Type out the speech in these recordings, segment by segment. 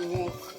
받겠네.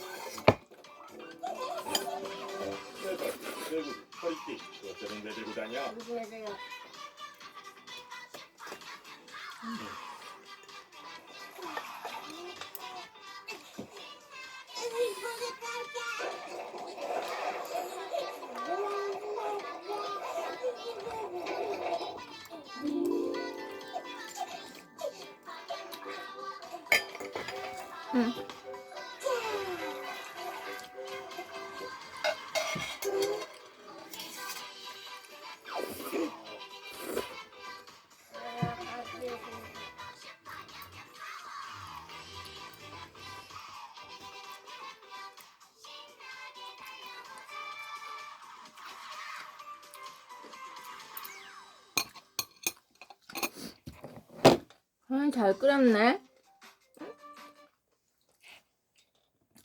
음, 잘 끓였네.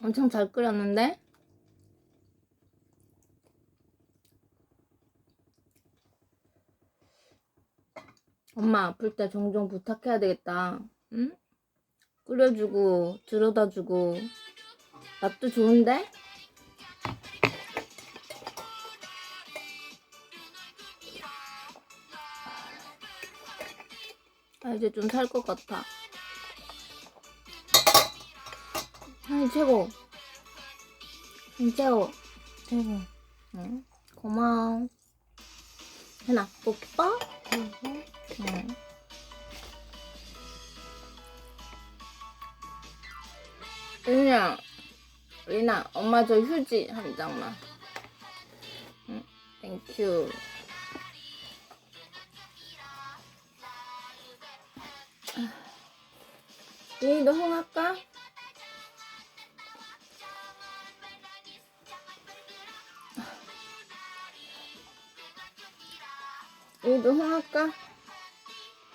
엄청 잘 끓였는데? 엄마 아플 때 종종 부탁해야 되겠다. 응? 끓여주고, 들여다주고. 맛도 좋은데? 아, 이제 좀 살 것 같아. 아니, 최고. 응, 최고. 최고. 응. 고마워. 해나, 뽀뽀? 응. 리나, 리나, 엄마 저 휴지 한 장만. 응, 땡큐. 리도 홍할까? 리도 홍할까?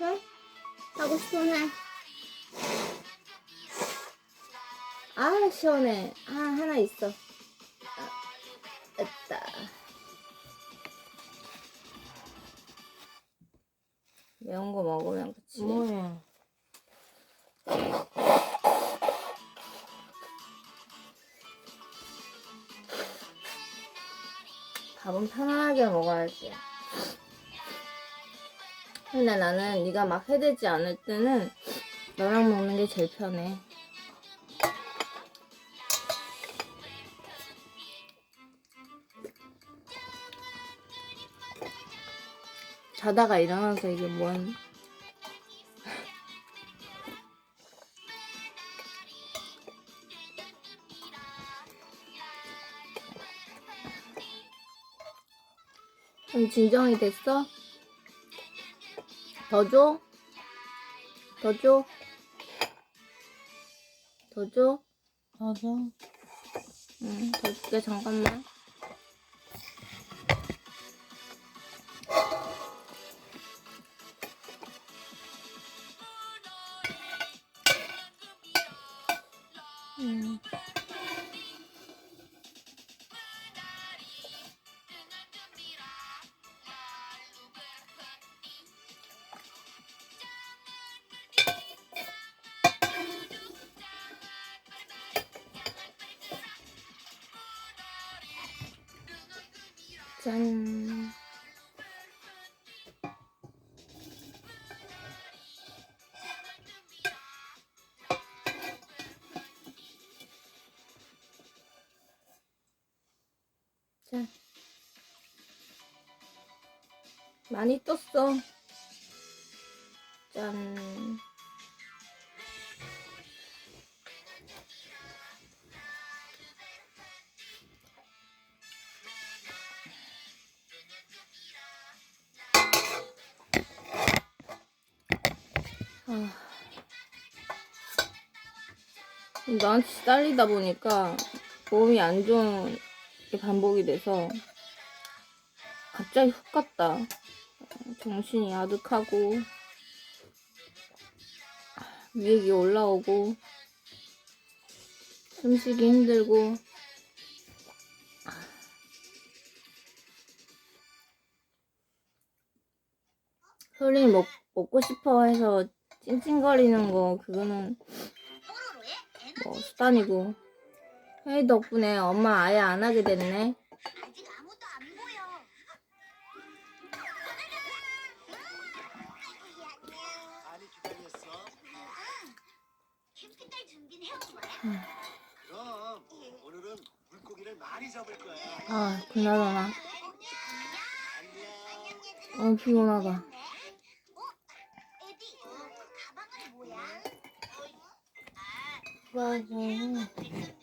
해? 하고 싶으면 해. 아, 시원해. 아, 하나 있어. 아, 됐다. 매운 거 먹으면? 밥은 편안하게 먹어야지. 근데 나는 네가 막 해대지 않을 때는 너랑 먹는 게 제일 편해. 자다가 일어나서 이게 뭔 좀 진정이 됐어? 더 줘? 더 줘? 더 줘? 맞아. 응, 더 줄게, 잠깐만. 짠. 자. 많이 떴어. 짠. 아. 나한테 딸리다 보니까 몸이 안 좋은 게 반복이 돼서 갑자기 훅 갔다. 정신이 아득하고 위액이 올라오고 숨쉬기 힘들고 소리 먹, 먹고 싶어 해서 찡찡거리는 거 그거는 뭐 수단이고. 혜이 덕분에 엄마 아예 안 하게 됐네. 아, 그나저나. 어, 피곤하다. 아. 아? 그래.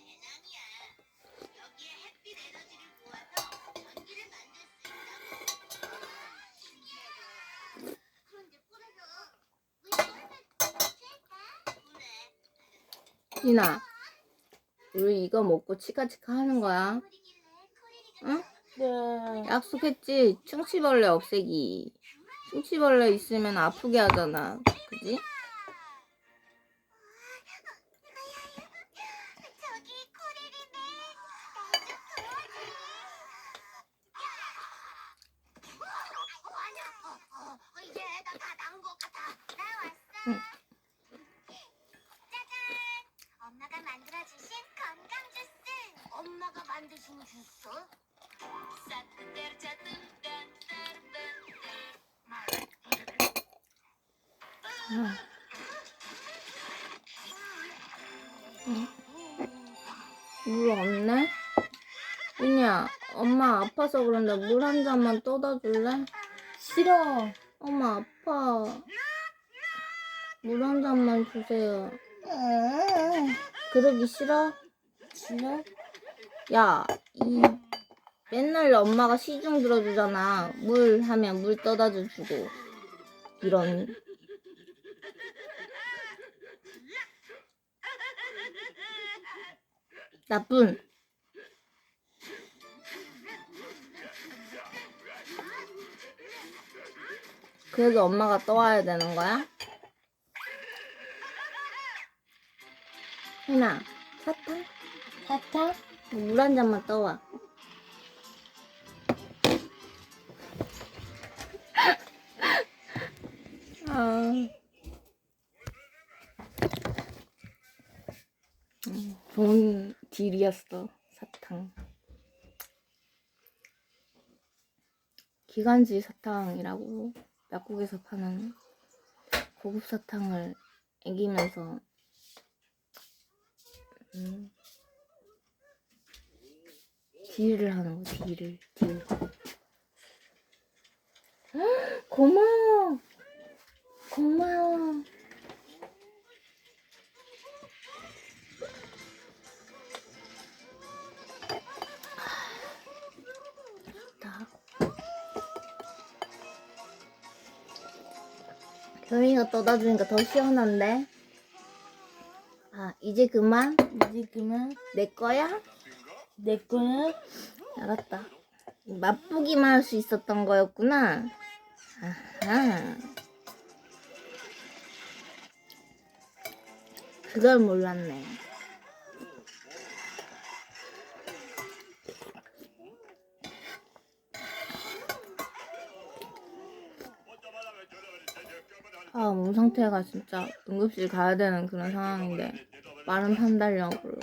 희나, 우리 이거 먹고 치카치카 하는 거야. 응? 네. 약속했지? 충치벌레 없애기. 충치벌레 있으면 아프게 하잖아. 그지? 만드신 주스? 아. 물 없네? 윤야, 엄마 아파서 그런데 물 한 잔만 떠다 줄래? 싫어. 엄마 아파. 물 한 잔만 주세요. 그러기 싫어? 싫어? 야, 이 맨날 엄마가 시중 들어주잖아. 물 하면 물 떠다 주고. 이런. 나쁜. 그래도 엄마가 떠와야 되는 거야? 희나, 사탕? 사탕? 물 한 잔만 떠와. 아. 음, 좋은 딜이었어, 사탕. 기관지 사탕이라고 약국에서 파는 고급 사탕을 애기면서 음, 딜을 하는 거, 딜을, 딜. 헉, 고마워! 고마워! 좋다. 경이가 떠다 주니까 더 시원한데? 아, 이제 그만? 이제 그만. 내 거야? 내 거는 알았다. 맛보기만 할 수 있었던 거였구나. 아하. 그걸 몰랐네. 아, 몸 상태가 진짜 응급실 가야 되는 그런 상황인데 말은 한달력으로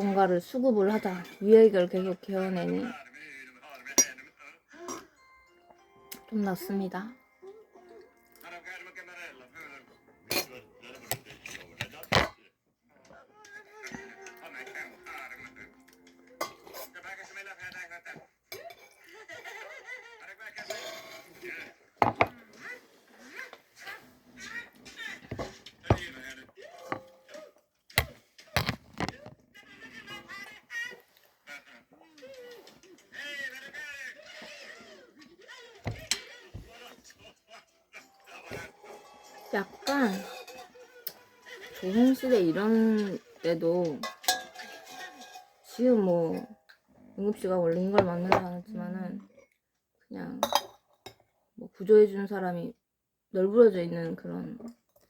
뭔가를 수급을 하자 위액을 계속 개어내니 좀 낫습니다. 약간 조선시대 이런 때도 지금 뭐 응급실가 원래 인걸 맞는 줄 알았지만은 그냥 뭐 구조해주는 사람이 널브러져 있는 그런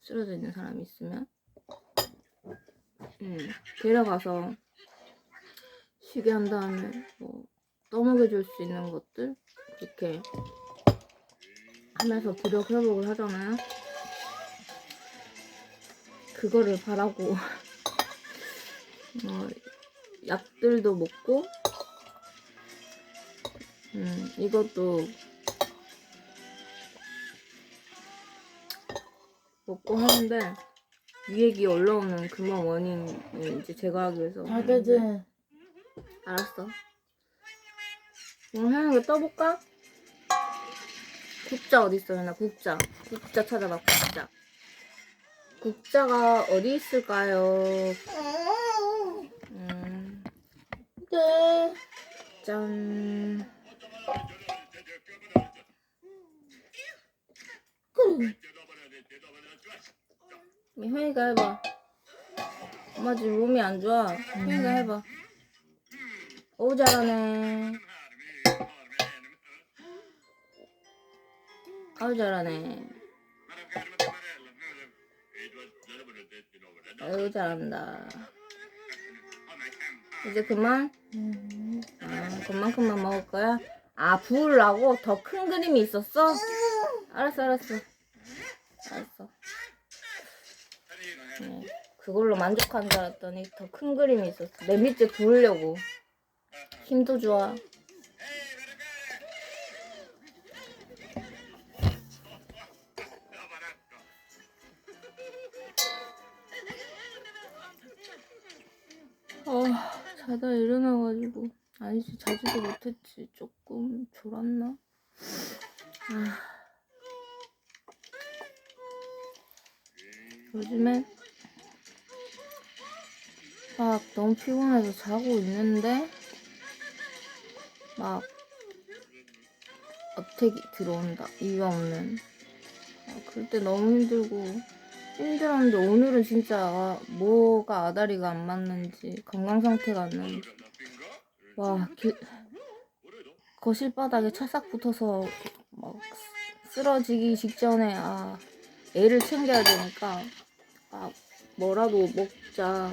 쓰러져 있는 사람이 있으면 음, 데려가서 쉬게 한 다음에 뭐 떠먹여줄 수 있는 것들 그렇게 하면서 부력 회복을 하잖아요. 그거를 바라고 어, 약들도 먹고 음, 이것도 먹고 하는데 위액이 올라오는 근원 원인을 이제 제거하기 위해서 자기들 알았어. 오늘 하는 거 떠볼까? 국자 어디 있어, 나 국자. 국자 찾아봐, 국자. 국자가 어디 있을까요? 음, 네. 짠. 효이가 해봐. 엄마 지금 몸이 안 좋아. 효이가 해봐. 오 잘하네. 아우 잘하네. 아유 잘한다. 이제 그만. 음. 아, 그만큼만 먹을 거야? 아 부으려고 더 큰 그림이 있었어? 알았어 알았어. 알았어. 네, 그걸로 만족한 줄 알았더니 더 큰 그림이 있었어. 내 밑에 부으려고. 힘도 좋아. 자다 일어나가지고. 아니지, 자지도 못했지. 조금 졸았나? 아. 요즘에 막 너무 피곤해서 자고 있는데 막 어택이 들어온다. 이유 없는. 아, 그럴 때 너무 힘들고 힘들었는데 오늘은 진짜 뭐가 아다리가 안 맞는지 건강 상태가 안 나는지. 와 길- 거실 바닥에 찰싹 붙어서 막 쓰- 쓰러지기 직전에 아 애를 챙겨야 되니까 아 뭐라도 먹자.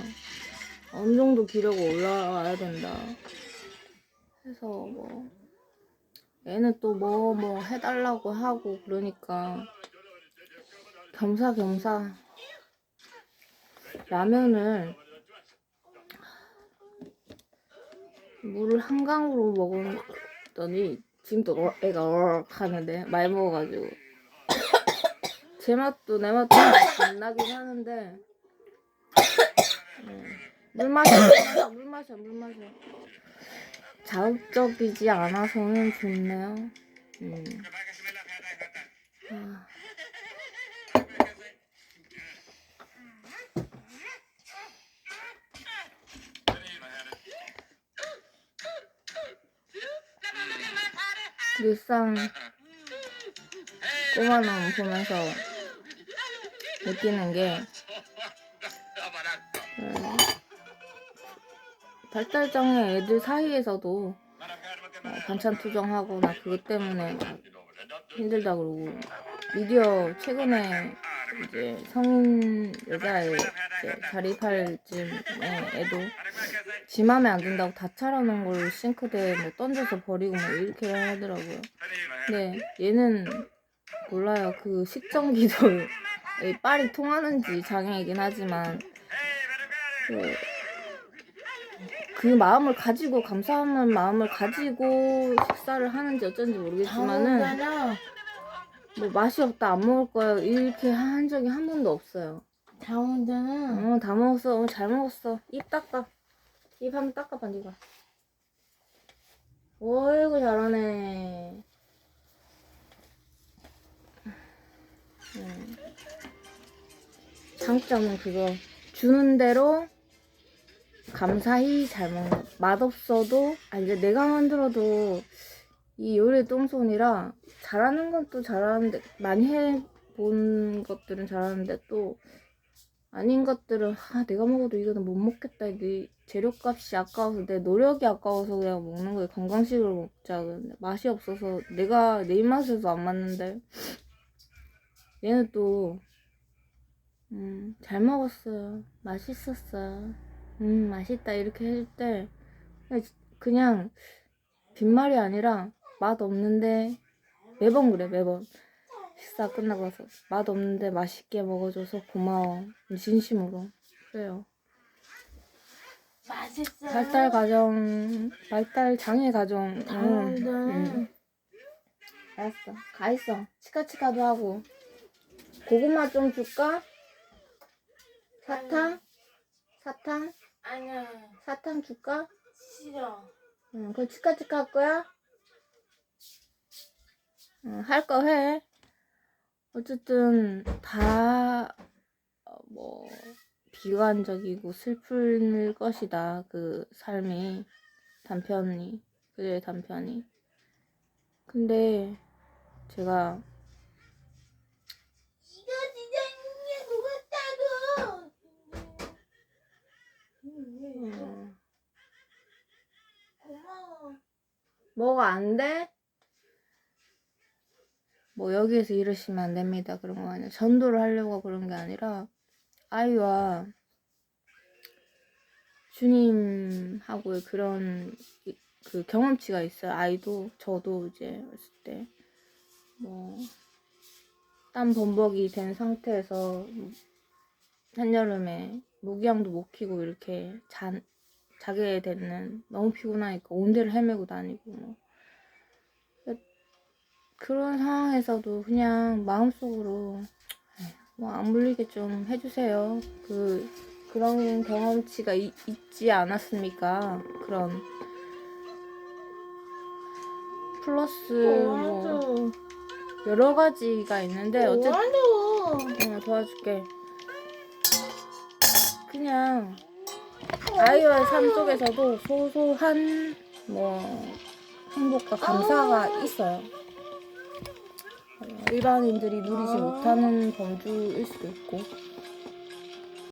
어느 정도 기력이 올라와야 된다. 해서 뭐 애는 또 뭐뭐 해달라고 하고 그러니까 겸사겸사. 라면을 물을 한강으로 먹었더니 지금도 어- 애가 어럭 하는데 많이 먹어가지고. 제 맛도 내 맛도 안 나긴 하는데. 음, 물 마셔 물 마셔 물 마셔. 자극적이지 않아서는 좋네요. 음. 아. 일상 꼬마놈 보면서 느끼는 게 음, 발달장애 애들 사이에서도 어, 반찬 투정하거나 그것 때문에 막 힘들다 그러고 미디어 최근에 이제 성인 여자애 이제 자립할 쯤에 애도 지 맘에 안 든다고 다 차려놓은 걸 싱크대에 뭐 던져서 버리고 뭐 이렇게 하더라고요. 네, 얘는 몰라요. 그 식전기도 이 빨이 통하는지 장애이긴 하지만 그, 그 마음을 가지고 감사하는 마음을 가지고 식사를 하는지 어쩐지 모르겠지만은. 뭐 맛이 없다 안 먹을 거야 이렇게 한 적이 한 번도 없어요. 다오잖아. 어다 먹었어. 오늘 잘 먹었어. 입 닦아. 입 한번 닦아 봐 니가. 어이구 잘하네. 음. 장점은 그거 주는 대로 감사히 잘 먹는 거. 맛없어도 아 이제 내가 만들어도 이 요리 똥손이라 잘하는 건 또 잘하는데 많이 해본 것들은 잘하는데 또 아닌 것들은 아 내가 먹어도 이거는 못 먹겠다. 내 재료값이 아까워서 내 노력이 아까워서 그냥 먹는 거예요. 건강식으로 먹자. 근데 맛이 없어서 내가 내 입맛에도 안 맞는데. 얘는 또 음, 잘 먹었어요. 맛있었어요. 음 맛있다. 이렇게 해줄 때 그냥, 그냥 빈말이 아니라 맛 없는데 매번 그래 매번 식사 끝나고 나서 맛없는데 맛있게 먹어줘서 고마워. 진심으로. 그래요. 맛있어. 발달 가정, 발달 장애 가정. 다 응, 온다. 응. 알았어. 가 있어. 치카치카도 하고. 고구마 좀 줄까? 사탕? 사탕? 아니야. 사탕 줄까? 싫어. 응, 그럼 치카치카 할 거야? 응, 할 거 해. 어쨌든, 다, 어, 뭐, 비관적이고 슬플 것이다. 그 삶이. 단편이. 그의 단편이. 근데, 제가, 이거 진짜 이게 따고? 음, 고마워. 뭐가 안 돼? 뭐 여기에서 이러시면 안 됩니다. 그런 거 아니라 전도를 하려고 그런 게 아니라 아이와 주님하고의 그런 이- 그 경험치가 있어요. 아이도 저도 이제 어렸을 때 뭐 땀 범벅이 된 상태에서 한여름에 모기향도 못 피고 이렇게 잔 자게 되는 너무 피곤하니까 온 데를 헤매고 다니고 뭐. 그런 상황에서도 그냥 마음속으로 뭐 안 물리게 좀 해주세요. 그 그런 경험치가 이- 있지 않았습니까? 그런 플러스 뭐. 여러 가지가 있는데 어쨌든. 어, 도와줄게. 그냥 아이와의 삶 속에서도 소소한 뭐 행복과 감사가 있어요. 어, 일반인들이 누리지 못하는 범주일 수도 있고